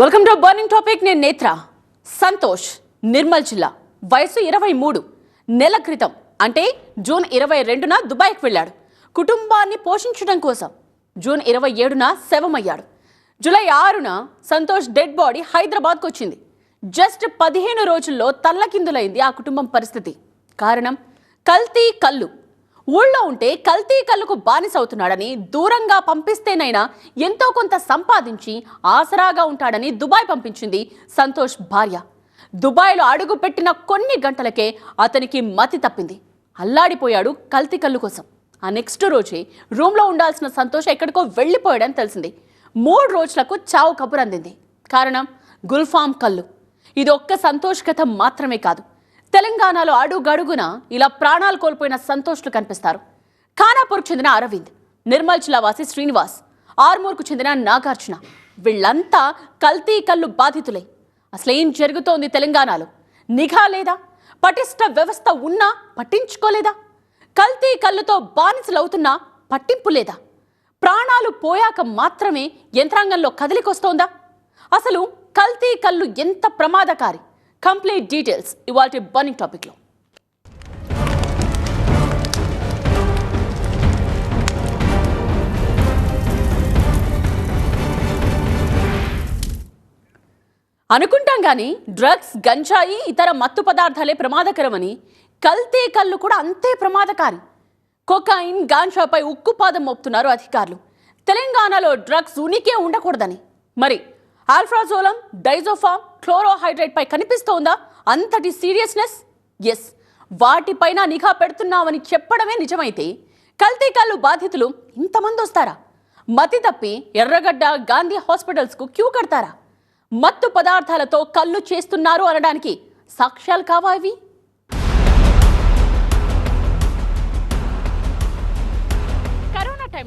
Welcome to burning topic నేను నేత్ర సంతోష్ నిర్మల్ జిల్లా. వయసు ఇరవై మూడు. నెల క్రితం అంటే జూన్ ఇరవై రెండున దుబాయ్కి వెళ్ళాడు. కుటుంబాన్ని పోషించడం కోసం జూన్ ఇరవై ఏడున శవమయ్యాడు. జూలై ఆరున సంతోష్ డెడ్ బాడీ హైదరాబాద్కు వచ్చింది. జస్ట్ పదిహేను రోజుల్లో తల్లకిందులైంది ఆ కుటుంబం పరిస్థితి. కారణం కల్తీ కళ్ళు. ఊళ్ళో ఉంటే కల్తీ కళ్ళకు బానిసవుతున్నాడని దూరంగా పంపిస్తేనైనా ఎంతో కొంత సంపాదించి ఆసరాగా ఉంటాడని దుబాయ్ పంపించింది సంతోష్ భార్య. దుబాయ్లో అడుగు పెట్టిన కొన్ని గంటలకే అతనికి మతి తప్పింది. అల్లాడిపోయాడు కల్తీ కళ్ళు కోసం. ఆ నెక్స్ట్ రోజే రూమ్లో ఉండాల్సిన సంతోష్ ఎక్కడికో వెళ్ళిపోయాడని తెలిసింది. మూడు రోజులకు చావు కబురు అందింది. కారణం గుల్ఫామ్ కళ్ళు. ఇది ఒక్క సంతోష్ కథ మాత్రమే కాదు. తెలంగాణలో అడుగడుగున ఇలా ప్రాణాలు కోల్పోయిన సంతోష్లు కనిపిస్తారు. ఖానాపూర్కు చెందిన అరవింద్ నిర్మల్ జిల్లా వాసి శ్రీనివాస్ ఆర్మూర్కు చెందిన నాగార్జున. వీళ్ళంతా కల్తీ కళ్ళు బాధితులే. అసలేం జరుగుతోంది తెలంగాణలో? నిఘా లేదా? పటిష్ట వ్యవస్థ ఉన్నా పట్టించుకోలేదా? కల్తీ కళ్ళుతో బానిసలవుతున్నా పట్టింపు లేదా? ప్రాణాలు పోయాక మాత్రమే యంత్రాంగంలో కదిలికొస్తోందా? అసలు కల్తీ కళ్ళు ఎంత ప్రమాదకారి? కంప్లీట్ డీటెయిల్స్ ఇవాళ బర్నింగ్ టాపిక్లో. అనుకుంటాం కానీ డ్రగ్స్ గంజాయి ఇతర మత్తు పదార్థాలే ప్రమాదకరమని కల్తీ కళ్ళు కూడా అంతే ప్రమాదకారి. కొకాయిన్ గాంజాపై ఉక్కుపాదం మోపుతున్నారు అధికారులు. తెలంగాణలో డ్రగ్స్ ఉనికే ఉండకూడదని. మరి ఆల్ఫ్రాజోలం డైజోఫామ్ క్లోరోహైడ్రేట్ పై కనిపిస్తోందా? అంతటి సీరియస్నెస్? ఎస్ వాటిపైన నిఘా పెడుతున్నామని చెప్పడమే నిజమైతే కల్తీ కళ్ళు బాధితులు ఇంతమంది వస్తారా మతి తప్పి ఎర్రగడ్డ గాంధీ హాస్పిటల్స్కు క్యూ కడతారా? మత్తు పదార్థాలతో కళ్ళు చేస్తున్నారు అనడానికి సాక్ష్యాలు కావా ఇవి?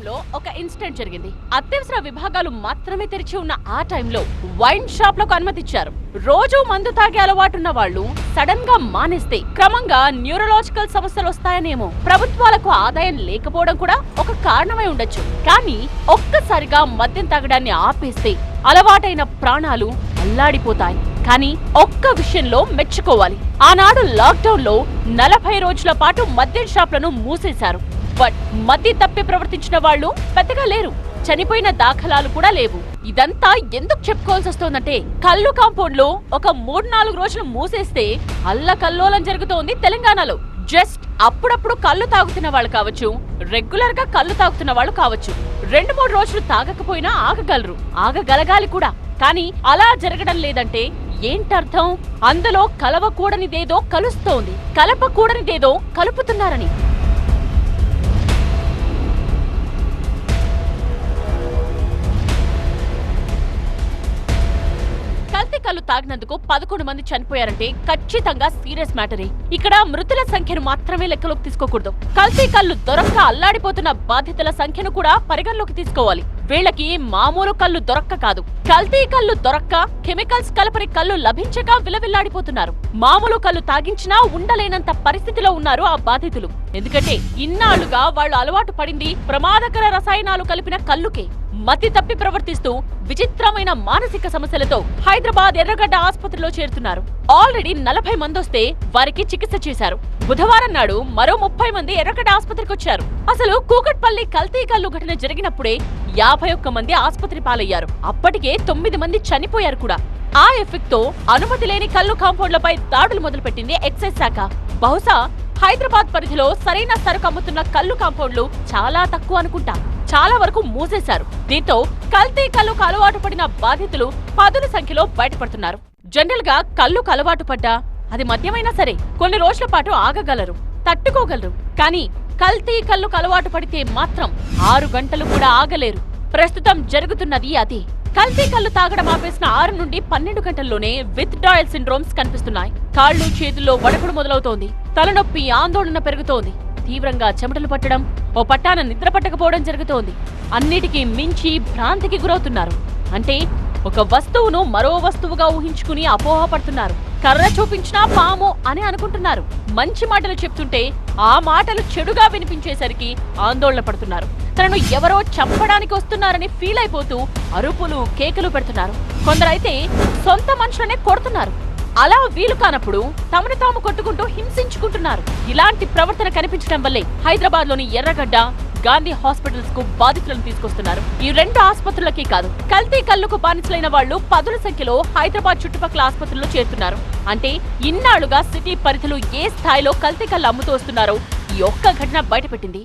లో ఒక ఇన్సిడెంట్ జరిగింది. అత్యవసర విభాగాలు మాత్రమే తెరిచి ఉన్న ఆ టైంలో వైన్ షాప్లకు అనుమతిచ్చారు. రోజు మందు తాగే అలవాటున్న వాళ్ళు సడన్గా మానేస్తే క్రమంగా న్యూరలాజికల్ సమస్యలు వస్తాయనేమో. ప్రభుత్వాలకు ఆదాయం లేకపోవడం కూడా ఒక కారణమై ఉండొచ్చు. కానీ ఒక్కసారిగా మద్యం తాగడాన్ని ఆపేస్తే అలవాటైన ప్రాణాలు అల్లాడిపోతాయి. కానీ ఒక్క విషయంలో మెచ్చుకోవాలి. ఆనాడు లాక్డౌన్లో నలభై రోజుల పాటు మద్యం షాప్లను మూసేశారు. బట్ మద్య తప్పి ప్రవర్తించిన వాళ్ళు పెద్దగా లేరు. చనిపోయిన దాఖలాలు కూడా లేవు. ఇదంతా ఎందుకు చెప్పుకోవాల్సి వస్తోందంటే కళ్ళు కాంపౌండ్లో ఒక మూడు నాలుగు రోజులు మూసేస్తే అల్ల కల్లోలం జరుగుతోంది తెలంగాణలో. జస్ట్ అప్పుడప్పుడు కళ్ళు తాగుతున్న వాళ్ళు కావచ్చు రెగ్యులర్గా కళ్ళు తాగుతున్న వాళ్ళు కావచ్చు. రెండు మూడు రోజులు తాగకపోయినా ఆగగలరు. ఆగగలగాలి కూడా. కానీ అలా జరగడం లేదంటే ఏంటర్థం? అందులో కలవకూడనిదేదో కలుస్తోంది. కలపకూడనిదేదో కలుపుతున్నారని. కల్తీ తాగినందుకు పదకొండు మంది చనిపోయారంటే ఖచ్చితంగా సీరియస్ మ్యాటరే. ఇక్కడ మృతుల సంఖ్యను మాత్రమే లెక్కలోకి తీసుకోకూడదు. కల్తీ కళ్ళు దొరక్క అల్లాడిపోతున్న బాధితుల సంఖ్యను కూడా పరిగణలోకి తీసుకోవాలి. వీళ్ళకి మామూలు కళ్ళు దొరక్క కాదు. కల్తీ కళ్ళు దొరక్క కెమికల్స్ కలపని కళ్ళు లభించక విలవిల్లాడిపోతున్నారు. మామూలు కళ్ళు తాగించినా ఉండలేనంత పరిస్థితిలో ఉన్నారు ఆ బాధితులు. ఎందుకంటే ఇన్నాళ్ళుగా వాళ్ళు అలవాటు పడింది ప్రమాదకర రసాయనాలు కలిపిన కళ్ళుకే. మతి తప్పి ప్రవర్తిస్తూ విచిత్రమైన మానసిక సమస్యలతో హైదరాబాద్ ఎర్రగడ్డ ఆసుపత్రిలో చేరుతున్నారు. ఆల్రెడీ నలభై మంది వస్తే వారికి చికిత్స చేశారు. బుధవారం నాడు మరో ముప్పై మంది ఎర్రగడ్డ ఆసుపత్రికి వచ్చారు. అసలు కూకట్పల్లి కల్తీ కల్లు ఘటన జరిగినప్పుడే యాభై ఒక్క మంది ఆసుపత్రి పాలయ్యారు. అప్పటికే తొమ్మిది మంది చనిపోయారు కూడా. ఆ ఎఫెక్ట్తో అనుమతి లేని కల్లు కాంపౌండ్లపై దాడులు మొదలుపెట్టింది ఎక్సైజ్ శాఖ. బహుశా హైదరాబాద్ పరిధిలో సరైన సరుకు అమ్ముతున్న కల్లు కాంపౌండ్లు చాలా తక్కువ అనుకుంటా. చాలా వరకు మూసేశారు. దీంతో కల్తీ కల్లుకు అలవాటు పడిన బాధితులు పదుల సంఖ్యలో బయటపడుతున్నారు. జనరల్గా కళ్ళుకు అలవాటు పడ్డా అది మద్యమైనా సరే కొన్ని రోజుల పాటు ఆగగలరు తట్టుకోగలరు. కానీ కల్తీ కళ్ళుకు అలవాటు పడితే మాత్రం ఆరు గంటలు కూడా ఆగలేరు. ప్రస్తుతం జరుగుతున్నది అది. కల్తీ కళ్ళు తాగడం ఆపేసిన ఆరు నుండి పన్నెండు గంటల్లోనే విత్ డాయల్ సిండ్రోమ్స్ కనిపిస్తున్నాయి. కాళ్ళు చేతుల్లో వడకుడు మొదలవుతోంది. తలనొప్పి ఆందోళన పెరుగుతోంది. తీవ్రంగా చెమటలు పట్టడం ఓ పట్టాన నిద్ర పట్టకపోవడం జరుగుతోంది. అన్నిటికీ మించి భ్రాంతికి గురవుతున్నారు. అంటే ఒక వస్తువును మరో వస్తువుగా ఊహించుకుని అపోహపడుతున్నారు కర్ర చూపించినా పాము అని అనుకుంటున్నారు. మంచి మాటలు చెప్తుంటే ఆ మాటలు చెడుగా వినిపించేసరికి ఆందోళన పడుతున్నారు. తనను ఎవరో చంపడానికి వస్తున్నారని ఫీల్ అయిపోతూ అరుపులు కేకలు పెడుతున్నారు. కొందరైతే సొంత మనుషులనే కొడుతున్నారు. అలా వీలు కానప్పుడు తమను తాము కొట్టుకుంటూ హింసించుకుంటున్నారు. ఇలాంటి ప్రవర్తన కనిపించడం వల్లే హైదరాబాద్లోని ఎర్రగడ్డ గాంధీ హాస్పిటల్స్కు బాధితులను తీసుకొస్తున్నారు. ఈ రెండు ఆసుపత్రులకే కాదు కల్తీ కళ్ళుకు బానిసలైన వాళ్ళు పదుల సంఖ్యలో హైదరాబాద్ చుట్టుపక్కల ఆసుపత్రుల్లో చేరుతున్నారు. అంటే ఇన్నాళ్ళుగా సిటీ పరిధిలో ఏ స్థాయిలో కల్తీ కళ్ళు అమ్ముతూ వస్తున్నారో ఈ ఒక్క ఘటన బయటపెట్టింది.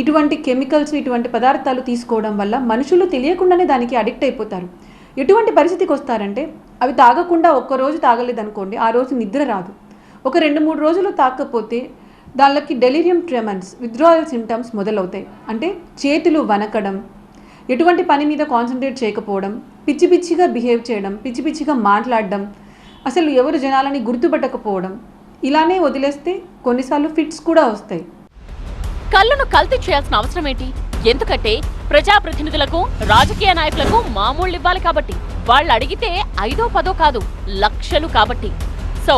ఇటువంటి కెమికల్స్ ఇటువంటి పదార్థాలు తీసుకోవడం వల్ల మనుషులు తెలియకుండానే దానికి అడిక్ట్ అయిపోతారు. ఎటువంటి పరిస్థితికి వస్తారంటే అవి తాగకుండా ఒక్క రోజు తాగలేదనుకోండి ఆ రోజు నిద్ర రాదు. ఒక రెండు మూడు రోజులు తాకపోతే దానికి డెలిరియం ట్రెమన్స్ విత్డ్రాయల్ సిమ్టమ్స్ మొదలవుతాయి. అంటే చేతులు వనకడం ఎటువంటి పని మీద కాన్సన్ట్రేట్ చేయకపోవడం పిచ్చి పిచ్చిగా బిహేవ్ చేయడం పిచ్చి పిచ్చిగా మాట్లాడడం అసలు ఎవరు జనాలని గుర్తుపట్టకపోవడం ఇలానే వదిలేస్తే కొన్నిసార్లు ఫిట్స్ కూడా వస్తాయి. కళ్ళను కల్తీ చేయాల్సిన అవసరం ఏంటి? ఎందుకంటే ప్రజాప్రతినిధులకు రాజకీయ నాయకులకు మామూళ్ళు ఇవ్వాలి కాబట్టి వాళ్ళు అడిగితే ఐదో పదో కాదు లక్షలు కాబట్టి. సో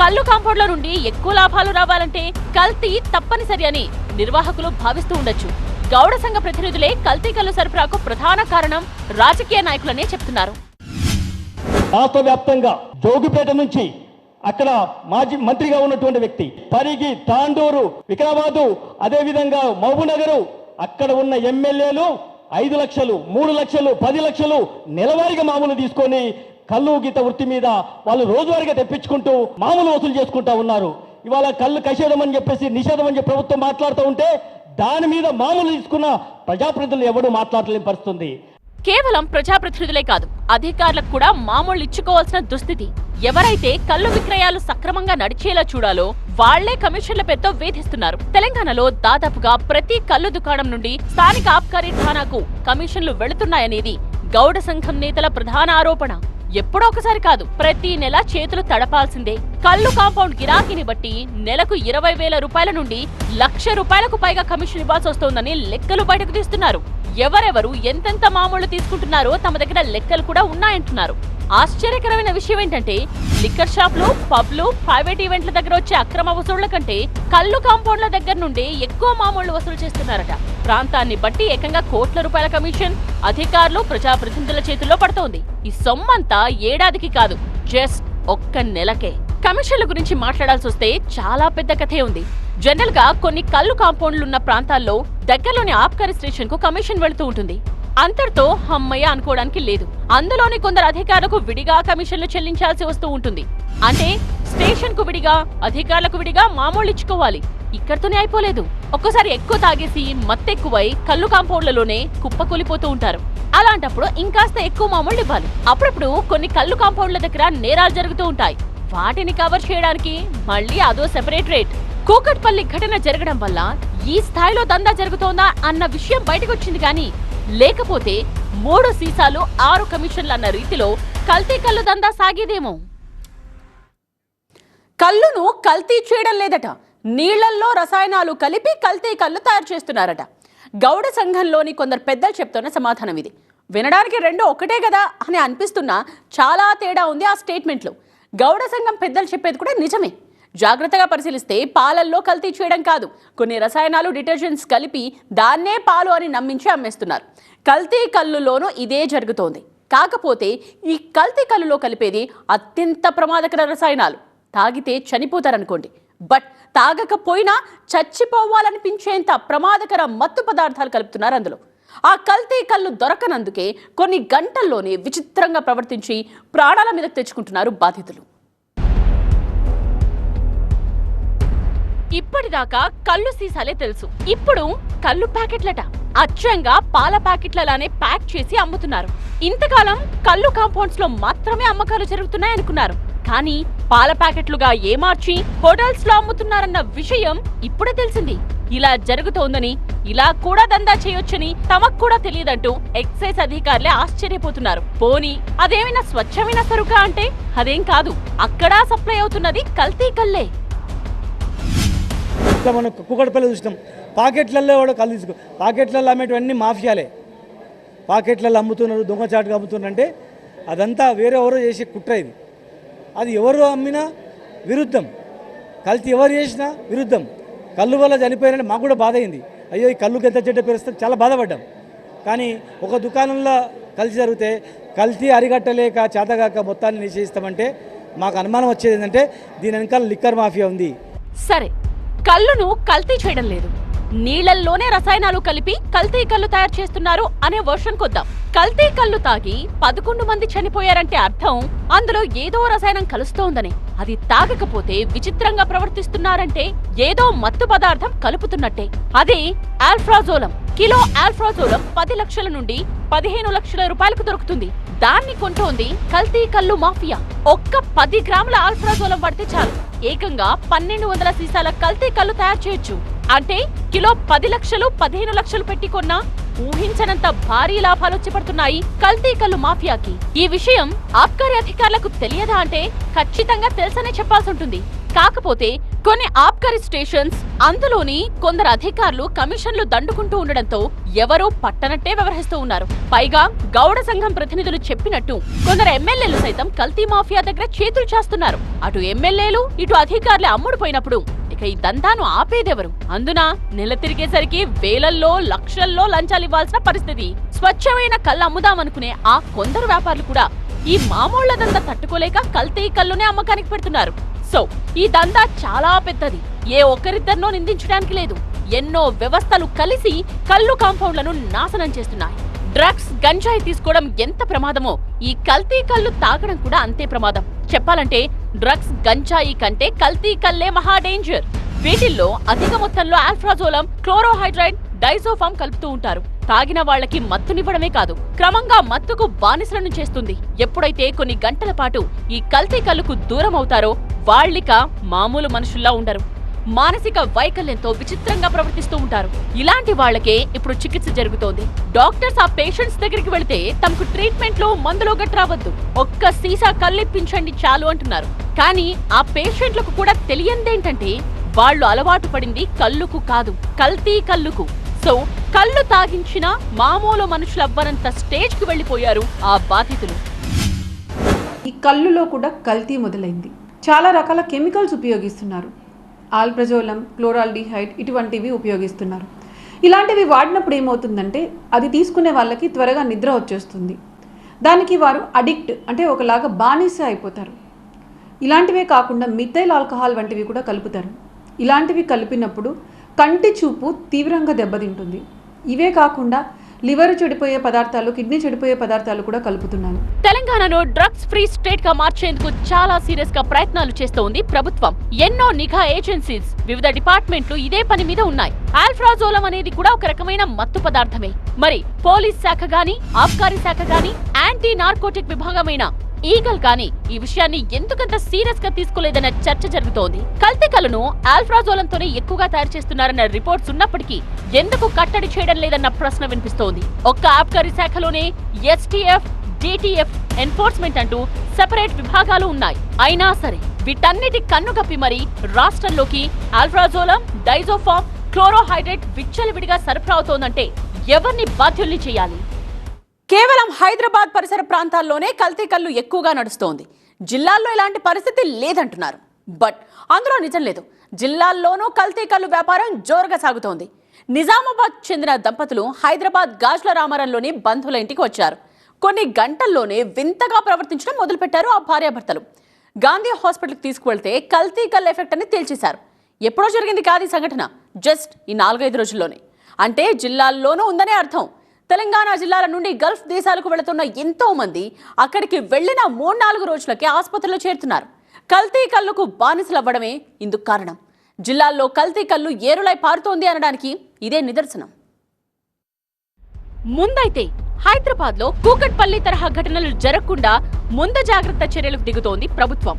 కళ్ళు కాంపౌండ్ల నుండి ఎక్కువ లాభాలు రావాలంటే కల్తీ తప్పనిసరి అని నిర్వాహకులు భావిస్తూ ఉండొచ్చు. గౌడ సంఘ ప్రతినిధులే కల్తీ కళ్ళు సరఫరాకు ప్రధాన కారణం రాజకీయ నాయకులనే చెప్తున్నారు. రాష్ట్ర వ్యాప్తంగా జోగిపేట నుంచి అక్కడ మాజీ మంత్రిగా ఉన్నటువంటి వ్యక్తి పరిగి తాండూరు వికారాబాదు అదేవిధంగా మహబూబ్నగరు అక్కడ ఉన్న ఎమ్మెల్యేలు ఐదు లక్షలు మూడు లక్షలు పది లక్షలు నెలవారీగా మామూలు తీసుకొని కళ్ళు గీత వృత్తి మీద వాళ్ళు రోజువారీగా తెప్పించుకుంటూ మామూలు వసూలు చేసుకుంటా ఉన్నారు. ఇవాళ కళ్ళు కషేధం అని చెప్పేసి నిషేధం అని చెప్పి ప్రభుత్వం మాట్లాడుతూ ఉంటే దాని మీద మామూలు తీసుకున్న ప్రజాప్రతినిధులు ఎవడు మాట్లాడలేని పరిస్థితుంది. కేవలం ప్రజాప్రతినిధులే కాదు అధికారులకు కూడా మామూలు ఇచ్చుకోవాల్సిన దుస్థితి. ఎవరైతే కళ్ళు విక్రయాలు సక్రమంగా నడిచేలా చూడాలో వాళ్ళే కమిషన్ల పేరుతో వేధిస్తున్నారు. తెలంగాణలో దాదాపుగా ప్రతి కళ్ళు దుకాణం నుండి స్థానిక ఆబ్కారీ ఠానాకు కమిషన్లు వెళుతున్నాయనేది గౌడ సంఘం నేతల ప్రధాన ఆరోపణ. ఎప్పుడొకసారి కాదు ప్రతి నెల చేతులు తడపాల్సిందే. కళ్ళు కాంపౌండ్ గిరాకీని బట్టి నెలకు ఇరవై వేల రూపాయల నుండి లక్ష రూపాయలకు పైగా కమిషన్ ఇవ్వాల్సి వస్తోందని లెక్కలు బయటకు తీస్తున్నారు. ఎవరెవరు ఎంతెంత మామూలు తీసుకుంటున్నారో తమ దగ్గర లెక్కలు కూడా ఉన్నాయంటున్నారు. ఆశ్చర్యకరమైన విషయం ఏంటంటే లిక్కర్ షాప్లు పబ్లు ప్రైవేట్ ఈవెంట్ల దగ్గర వచ్చే అక్రమ వసూళ్ళ కంటే కళ్ళు కాంపౌండ్ల దగ్గర నుండి ఎక్కువ మామూళ్ళు వసూలు చేస్తున్నారట. ప్రాంతాన్ని బట్టి ఏకంగా కోట్ల రూపాయల కమిషన్ అధికారులు ప్రజాప్రతినిధుల చేతుల్లో పడుతోంది. ఈ సొమ్మంతా ఏడాదికి కాదు జస్ట్ ఒక్క నెలకే. కమిషన్ల గురించి మాట్లాడాల్సి వస్తే చాలా పెద్ద కథే ఉంది. జనరల్గా కొన్ని కళ్ళు కాంపౌండ్లు ఉన్న ప్రాంతాల్లో దగ్గరలోని ఆబ్కారీ స్టేషన్కు కమిషన్ వెళుతూ ఉంటుంది. అంతటితో హమ్మయ్య అనుకోవడానికి లేదు. అందులోని కొందరు అధికారులకు విడిగా కమిషన్లు చెల్లించాల్సి వస్తూ ఉంటుంది. అంటే స్టేషన్కు విడిగా అధికారులకు విడిగా మామూలు ఇచ్చుకోవాలి. ఇక్కడితోనే అయిపోలేదు. ఒక్కోసారి ఎక్కువ తాగేసి మత్తెక్కువై కళ్ళు కాంపౌండ్లలోనే కుప్పకూలిపోతూ ఉంటారు. అలాంటప్పుడు ఇంకాస్త ఎక్కువ మామూలు ఇవ్వాలి. అప్పుడప్పుడు కొన్ని కళ్ళు కాంపౌండ్ల దగ్గర నేరాలు జరుగుతూ ఉంటాయి. వాటిని కవర్ చేయడానికి మళ్ళీ అదో సెపరేట్ రేట్. కూకట్పల్లి ఘటన జరగడం వల్ల ఈ స్థాయిలో దందా జరుగుతోందా అన్న విషయం బయటకు వచ్చింది కానీ లేకపోతే మూడు సీసాలు ఆరు కమిషన్లు అన్న రీతిలో కల్తీ కళ్ళు దందా సాగేదేమో. కళ్ళును కల్తీ చేయడం లేదట. నీళ్ళల్లో రసాయనాలు కలిపి కల్తీ కళ్ళు తయారు చేస్తున్నారట. గౌడ సంఘంలోని కొందరు పెద్దలు చెప్తున్న సమాధానం ఇది. వినడానికి రెండు ఒకటే కదా అని అనిపిస్తున్నా చాలా తేడా ఉంది ఆ స్టేట్మెంట్లో. గౌడ సంఘం పెద్దలు చెప్పేది కూడా నిజమే. జాగ్రత్తగా పరిశీలిస్తే పాలల్లో కల్తీ చేయడం కాదు. కొన్ని రసాయనాలు డిటర్జెంట్స్ కలిపి దాన్నే పాలు అని నమ్మించి అమ్మేస్తున్నారు. కల్తీ కళ్ళులోనూ ఇదే జరుగుతోంది. కాకపోతే ఈ కల్తీ కళ్ళులో కలిపేది అత్యంత ప్రమాదకర రసాయనాలు. తాగితే చనిపోతారనుకోండి. బట్ తాగకపోయినా చచ్చిపోవాలనిపించేంత ప్రమాదకర మత్తు పదార్థాలు కలుపుతున్నారు అందులో. ఆ కల్తీ కళ్ళు దొరకనందుకే కొన్ని గంటల్లోనే విచిత్రంగా ప్రవర్తించి ప్రాణాల మీద తెచ్చుకుంటున్నారు బాధితులు. ఇప్పటిదాకా కళ్ళు సీసాలే తెలుసు. ఇప్పుడు కళ్ళు ప్యాకెట్లట. అచ్చంగా పాల ప్యాకెట్లలానే ప్యాక్ చేసి అమ్ముతున్నారు. ఇంతకాలం కళ్ళు కాంపౌండ్స్లో మాత్రమే అమ్మకాలు జరుగుతున్నాయనుకున్నారు కానీ పాల ప్యాకెట్లుగా ఏమార్చి హోటల్స్లో అమ్ముతున్నారన్న విషయం ఇప్పుడే తెలిసింది. ఇలా జరుగుతోందని ఇలా కూడా దందా చేయొచ్చని తమకు కూడా తెలియదంటూ ఎక్సైజ్ అధికారులే ఆశ్చర్యపోతున్నారు. పోనీ అదేమైనా స్వచ్ఛమైన సరుకా అంటే? అదేం కాదు. అక్కడా సప్లై అవుతున్నది కల్తీ కల్లే. ఇట్లా మనం కుక్కడపల్లి చూసినాం. పాకెట్లలో కూడా కళ్ళు తీసుకో పాకెట్లలో అమ్మేటివన్నీ మాఫియాలే. పాకెట్లలో అమ్ముతున్నారు దొంగచాటుగా అమ్ముతున్నారంటే అదంతా వేరే ఎవరో చేసే కుట్ర ఇది. అది ఎవరు అమ్మినా విరుద్ధం. కల్తీ ఎవరు చేసినా విరుద్ధం. కళ్ళు వల్ల చనిపోయారని మాకు కూడా బాధ అయింది. అయ్యో ఈ కళ్ళు గెద్ద చెడ్డ పేరుస్తే చాలా బాధపడ్డాం. కానీ ఒక దుకాణంలో కలిసి జరిగితే కల్తీ అరిగట్టలేక చేతగాక మొత్తాన్ని నిషేధిస్తామంటే మాకు అనుమానం వచ్చేది ఏంటంటే దీని వెనకాల లిక్కర్ మాఫియా ఉంది. సరే కళ్ళును కల్తీ చేయడం లేదు. నీళ్ళల్లోనే రసాయనాలు కలిపి కల్తీ కళ్ళు తయారు చేస్తున్నారు అనే వర్షన్ కొద్దాం. కల్తీ కళ్ళు తాగి పదకొండు మంది చనిపోయారంటే అర్థం అందులో ఏదో రసాయనం కలుస్తోందని. అది తాగకపోతే విచిత్రంగా ప్రవర్తిస్తున్నారంటే ఏదో మత్తు పదార్థం కలుపుతున్నట్టే. అదే ఆల్ఫ్రాజోలం. కిలో ఆల్ఫ్రాజోలం పది లక్షల నుండి పదిహేను లక్షల రూపాయలకు దొరుకుతుంది. దాన్ని కొంటోంది కల్తీ కళ్ళు మాఫియా. ఒక్క పది గ్రాముల ఆల్ఫ్రాజోలం పడితే చాలు. ఏకంగా పన్నెండు వందల సీసాల కల్తీ కళ్ళు తయారు చేయొచ్చు. అంటే కిలో పది లక్షలు పదిహేను లక్షలు పెట్టి కొన్నా ఊహించనంత భారీ లాభాలు చేపడుతున్నాయి కల్తీ కళ్ళు మాఫియాకి. ఈ విషయం ఆబ్కారీ అధికారులకు తెలియదా అంటే ఖచ్చితంగా తెలుసనే చెప్పాల్సి ఉంటుంది. కాకపోతే కొన్ని ఆబ్కారీ స్టేషన్స్ అందులోని కొందరు అధికారులు కమిషన్లు దండుకుంటూ ఉండడంతో ఎవరూ పట్టనట్టే వ్యవహరిస్తూ ఉన్నారు. పైగా గౌడ సంఘం ప్రతినిధులు చెప్పినట్టు కొందరు ఎమ్మెల్యేలు సైతం కల్తీ మాఫియా దగ్గర చేతులు చేస్తున్నారు. అటు ఎమ్మెల్యేలు ఇటు అధికారులు అమ్ముడుపోయినప్పుడు ఇక ఈ దందాను ఆపేదెవరు? అందున నెల తిరిగేసరికి వేలల్లో లక్షల్లో లంచాలు ఇవ్వాల్సిన పరిస్థితి. స్వచ్ఛమైన కళ్ళు అమ్ముదామనుకునే ఆ కొందరు వ్యాపారులు కూడా ఈ మామూళ్ళ దందా తట్టుకోలేక కల్తీ కళ్ళునే అమ్మకానికి పెడుతున్నారు. సో ఈ దందా చాలా పెద్దది. ఏ ఒక్కరిద్దరినో నిందించడానికి లేదు. ఎన్నో వ్యవస్థలు కలిసి కళ్ళు కాంపౌండ్లను నాశనం చేస్తున్నాయి. డ్రగ్స్ గంజాయి తీసుకోవడం ఎంత ప్రమాదమో ఈ కల్తీ కళ్ళు తాగడం కూడా అంతే ప్రమాదం. చెప్పాలంటే డ్రగ్స్ గంజాయి కంటే కల్తీ కల్లే మహా డేంజర్. వీటిల్లో అధిక మొత్తంలో ఆల్ఫ్రాజోలం క్లోరోహైడ్రైడ్ డైజోఫామ్ కలుపుతూ ఉంటారు. తాగిన వాళ్ళకి మత్తునివ్వడమే కాదు క్రమంగా మత్తుకు బానిసలను చేస్తుంది. ఎప్పుడైతే కొన్ని గంటల పాటు ఈ కల్తీ కళ్ళుకు దూరం అవుతారో వాళ్ళిక మామూలు మనుషుల్లా ఉండరు. మానసిక వైకల్యంతో విచిత్రంగా ప్రవర్తిస్తూ ఉంటారు. ఇలాంటి వాళ్ళకే ఇప్పుడు చికిత్స జరుగుతోంది. డాక్టర్స్ ఆ పేషెంట్స్ దగ్గరికి వెళితే తమకు ట్రీట్మెంట్లో మందులో గట్రావద్దు ఒక్క సీసా కళ్ళిప్పించండి చాలు అంటున్నారు. కానీ ఆ పేషెంట్లకు కూడా తెలియందేంటంటే వాళ్ళు అలవాటు పడింది కళ్ళుకు కాదు కల్తీ కళ్ళుకు. సో కళ్ళు తాగించిన మామూలు మనుషులవ్వనంత స్టేజ్ స్టేజ్కి వెళ్ళిపోయారు ఆ బాధితులు. ఈ కళ్ళులో కూడా కల్తీ మొదలైంది. చాలా రకాల కెమికల్స్ ఉపయోగిస్తున్నారు. ఆల్ప్రజోలం క్లోరాల్డిహైడ్ ఇటువంటివి ఉపయోగిస్తున్నారు. ఇలాంటివి వాడినప్పుడు ఏమవుతుందంటే అది తీసుకునే వాళ్ళకి త్వరగా నిద్ర వచ్చేస్తుంది. దానికి వారు అడిక్ట్ అంటే ఒకలాగా బానిస అయిపోతారు. ఇలాంటివే కాకుండా మిథైల్ ఆల్కహాల్ వంటివి కూడా కలుపుతారు. ఇలాంటివి కలిపినప్పుడు కంటి చూపు తీవ్రంగా దెబ్బతింటుంది. ఇవే కాకుండా లివర్ చెడిపోయే పదార్థాలు కిడ్నీ చెడిపోయే పదార్థాలు కూడా కలుపుతున్నారు తెలంగాణను డ్రగ్స్ ఫ్రీ స్టేట్గా మార్చేందుకు చాలా సీరియస్గా ప్రయత్నాలు చేస్తోంది ప్రభుత్వం. ఎన్నో నిఘా ఏజెన్సీస్ వివిధ డిపార్ట్మెంట్లు ఇదే పని మీద ఉన్నాయి. ఆల్ఫ్రాజోలం అనేది కూడా ఒక రకమైన మత్తు పదార్థమే. మరి పోలీస్ శాఖ గాని ఆబ్కారీ శాఖ గాని యాంటీ నార్కోటిక్ విభాగమైన ఈగల్ కానీ ఈ విషయాన్ని ఎందుకంత సీరియస్గా తీసుకోలేదన్న చర్చ జరుగుతోంది. కల్తికలను ఆల్ఫ్రాజోలంతోనే ఎక్కువగా తయారు చేస్తున్నారన్న రిపోర్ట్స్ ఉన్నప్పటికీ ఎందుకు కట్టడి చేయడం లేదన్న ప్రశ్న వినిపిస్తోంది. ఒక్క ఆబ్కారీ శాఖలోనే ఎస్టీఎఫ్ డిటిఎఫ్ ఎన్ఫోర్స్మెంట్ అంటూ సెపరేట్ విభాగాలు ఉన్నాయి. అయినా సరే వీటన్నిటి కన్నుగప్పి మరి రాష్ట్రంలోకి ఆల్ఫ్రాజోలం డైజోఫామ్ క్లోరోహైడ్రేట్ విచ్చలవిడిగా సరఫరా అవుతోందంటే ఎవరిని బాధ్యుల్ని చేయాలి? కేవలం హైదరాబాద్ పరిసర ప్రాంతాల్లోనే కల్తీ కళ్ళు ఎక్కువగా నడుస్తోంది. జిల్లాల్లో ఇలాంటి పరిస్థితి లేదంటున్నారు. బట్ అందులో నిజం లేదు. జిల్లాల్లోనూ కల్తీ కళ్ళు వ్యాపారం జోరుగా సాగుతోంది. నిజామాబాద్ చెందిన దంపతులు హైదరాబాద్ గాజ్ల రామారంలోని బంధువుల ఇంటికి వచ్చారు. కొన్ని గంటల్లోనే వింతగా ప్రవర్తించడం మొదలుపెట్టారు ఆ భార్యాభర్తలు. గాంధీ హాస్పిటల్కి తీసుకువెళ్తే కల్తీ కల్ ఎఫెక్ట్ అని తేల్చేశారు. ఎప్పుడో జరిగింది కాదు ఈ సంఘటన. జస్ట్ ఈ నాలుగైదు రోజుల్లోనే. అంటే జిల్లాల్లోనూ ఉందనే అర్థం. తెలంగాణ జిల్లాల నుండి గల్ఫ్ దేశాలకు వెళుతున్న ఎంతో మంది అక్కడికి వెళ్ళిన మూడు నాలుగు రోజులకే ఆసుపత్రిలో చేరుతున్నారు. కల్తీ కళ్ళుకు బానిసలవ్వడమే ఇందుకు కారణం. జిల్లాల్లో కల్తీ కళ్ళు ఏరులై పారుతోంది అనడానికి ఇదే నిదర్శనం. ముందైతే హైదరాబాద్లో కూకట్పల్లి తరహా ఘటనలు జరగకుండా ముందు జాగ్రత్త చర్యలకు దిగుతోంది ప్రభుత్వం.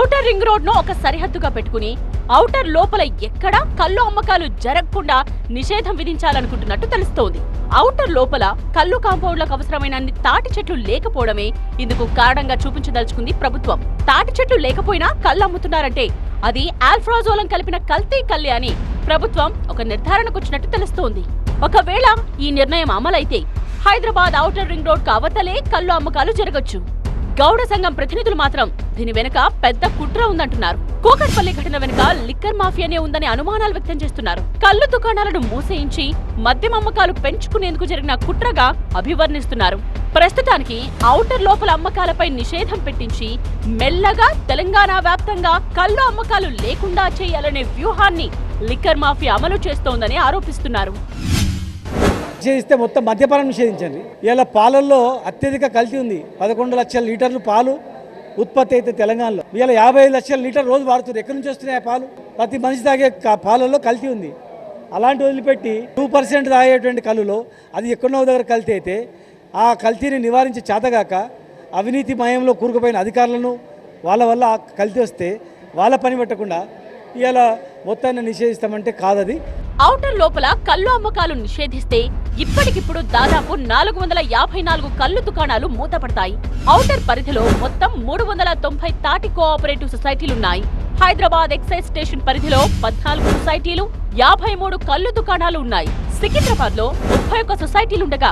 ఔటర్ రింగ్ రోడ్ను ఒక సరిహద్దుగా పెట్టుకుని ఔటర్ లోపల ఎక్కడా కళ్ళు అమ్మకాలు జరగకుండా నిషేధం విధించాలనుకుంటున్నట్టు తెలుస్తోంది. ఔటర్ లోపల కళ్ళు కాంపౌండ్లకు అవసరమైన అన్ని తాటి చెట్లు లేకపోవడమే ఇందుకు కారణంగా చూపించదలుచుకుంది ప్రభుత్వం. తాటి చెట్లు లేకపోయినా కళ్ళు అమ్ముతున్నారంటే అది ఆల్ఫ్రాజోలం కలిపిన కల్తీ కల్లే అని ప్రభుత్వం ఒక నిర్ధారణకు వచ్చినట్టు తెలుస్తోంది. ఒకవేళ ఈ నిర్ణయం అమలైతే హైదరాబాద్ ఔటర్ రింగ్ రోడ్ అవతలే కళ్ళు అమ్మకాలు జరగొచ్చు. గౌడ సంఘం ప్రతినిధులు మాత్రం దీని వెనుక పెద్ద కుట్ర ఉందంటున్నారు. కూకట్పల్లి ఘటన వెనుక లిక్కర్ మాఫియానే ఉందని అనుమానాలు వ్యక్తం చేస్తున్నారు. కళ్ళు దుకాణాలను మూసేయించి మద్యం అమ్మకాలు పెంచుకునేందుకు జరిగిన కుట్రగా అభివర్ణిస్తున్నారు. ప్రస్తుతానికి ఔటర్ లోపల అమ్మకాలపై నిషేధం పెట్టించి మెల్లగా తెలంగాణ వ్యాప్తంగా కళ్ళు అమ్మకాలు లేకుండా చేయాలనే వ్యూహాన్ని లిక్కర్ మాఫియా అమలు చేస్తోందని ఆరోపిస్తున్నారు. నిషేధిస్తే మొత్తం మద్యపానం నిషేధించండి. ఇలా పాలల్లో అత్యధిక కల్తీ ఉంది. పదకొండు లక్షల లీటర్లు పాలు ఉత్పత్తి అయితే తెలంగాణలో. ఇలా యాభై లక్షల లీటర్ రోజు వాడుతుంది ఎక్కడి నుంచి వస్తున్నాయి ఆ పాలు? ప్రతి మనిషి తాగే పాలల్లో కల్తీ ఉంది. అలాంటి వదిలిపెట్టి టూ పర్సెంట్ తాగేటువంటి కళ్ళులో అది ఎక్కడో దగ్గర కల్తీ అయితే ఆ కల్తీని నివారించి చేతగాక అవినీతి మయంలో కూరుకుపోయిన అధికారులను వాళ్ళ వల్ల కల్తీ వస్తే వాళ్ళ పని పెట్టకుండా ఇలా మొత్తాన్ని నిషేధిస్తామంటే కాదది. ఔటర్ లోపల కళ్ళు అమ్మకాలు నిషేధిస్తే ఇప్పటికిప్పుడు దాదాపు నాలుగు వందల యాభై నాలుగు కళ్ళు దుకాణాలు మూతపడతాయి. ఔటర్ పరిధిలో మొత్తం మూడు వందల తొంభై తాటి కోఆపరేటివ్ సొసైటీలున్నాయి. హైదరాబాద్ ఎక్సైజ్ స్టేషన్ పరిధిలో పద్నాలుగు సొసైటీలు యాభై మూడు కళ్ళు దుకాణాలు ఉన్నాయి. సికింద్రాబాద్లో ముప్పై ఒక్క సొసైటీలుండగా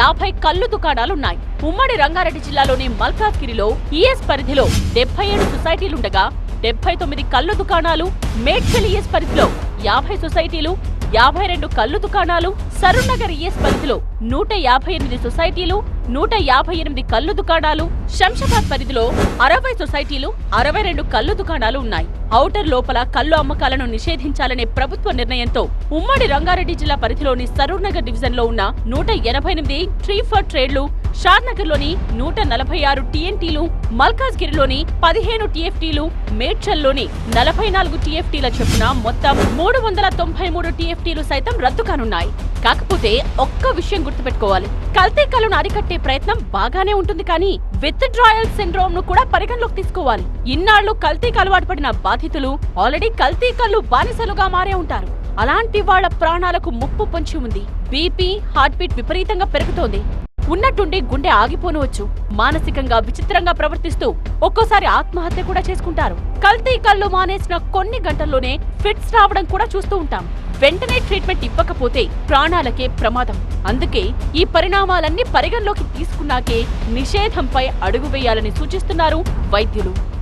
యాభై కళ్ళు దుకాణాలున్నాయి. ఉమ్మడి రంగారెడ్డి జిల్లాలోని మల్కాజ్గిరిలో ఈఎస్ పరిధిలో డెబ్బై ఏడు సొసైటీలుండగా డెబ్బై తొమ్మిది కళ్ళు దుకాణాలు మేడ్చల్ ఈఎస్ పరిధిలో యాభై సొసైటీలు యాభై రెండు కళ్ళు దుకాణాలు సరుణగర్ ఈఎస్ పరిధిలో నూట యాభై ఎనిమిది సొసైటీలు నూట యాభై ఎనిమిది కళ్ళు దుకాణాలు శంషాబాద్ పరిధిలో అరవై సొసైటీలు అరవై రెండు కళ్ళు దుకాణాలు ఉన్నాయి. ఔటర్ లోపల కళ్ళు అమ్మకాలను నిషేధించాలనే ప్రభుత్వ నిర్ణయంతో ఉమ్మడి రంగారెడ్డి జిల్లా పరిధిలోని సరూర్నగర్ డివిజన్లో ఉన్న నూట ఎనభై ఎనిమిది ట్రీ ఫర్ ట్రేడ్లు షాద్నగర్లోని నూట నలభై ఆరు టీఎన్టీలు మల్కాజ్గిరిలోని పదిహేను టీఎఫ్టీలు మేడ్చల్లోని నలభై నాలుగు టీఎఫ్టీల చొప్పున మొత్తం మూడు వందల తొంభై మూడు టీఎఫ్టీలు సైతం రద్దు కానున్నాయి. కాకపోతే ఒక్క విషయం గుర్తుపెట్టుకోవాలి. కల్తీ కళ్ళను అరికట్టే ప్రయత్నం బాగానే ఉంటుంది కానీ విత్ డ్రాయల్ సిండ్రోమ్ను కూడా పరిగణలోకి తీసుకోవాలి. ఇన్నాళ్ళు కల్తీకి అలవాటు పడిన బాధితులు ఆల్రెడీ కల్తీ కళ్ళు బానిసలుగా మారే ఉంటారు. అలాంటి వాళ్ళ ప్రాణాలకు ముప్పు పొంచి ఉంది. బీపీ హార్ట్ బీట్ విపరీతంగా పెరుగుతోంది. ఉన్నట్టుండి గుండె ఆగిపోనవచ్చు. మానసికంగా విచిత్రంగా ప్రవర్తిస్తూ ఒక్కోసారి ఆత్మహత్య కూడా చేసుకుంటారు. కల్తీ కళ్ళు మానేసిన కొన్ని గంటల్లోనే ఫిట్స్ రావడం కూడా చూస్తూ ఉంటాం. వెంటనే ట్రీట్మెంట్ ఇవ్వకపోతే ప్రాణాలకే ప్రమాదం. అందుకే ఈ పరిణామాలన్నీ పరిగణలోకి తీసుకున్నాకే నిషేధంపై అడుగు వేయాలని సూచిస్తున్నారు వైద్యులు.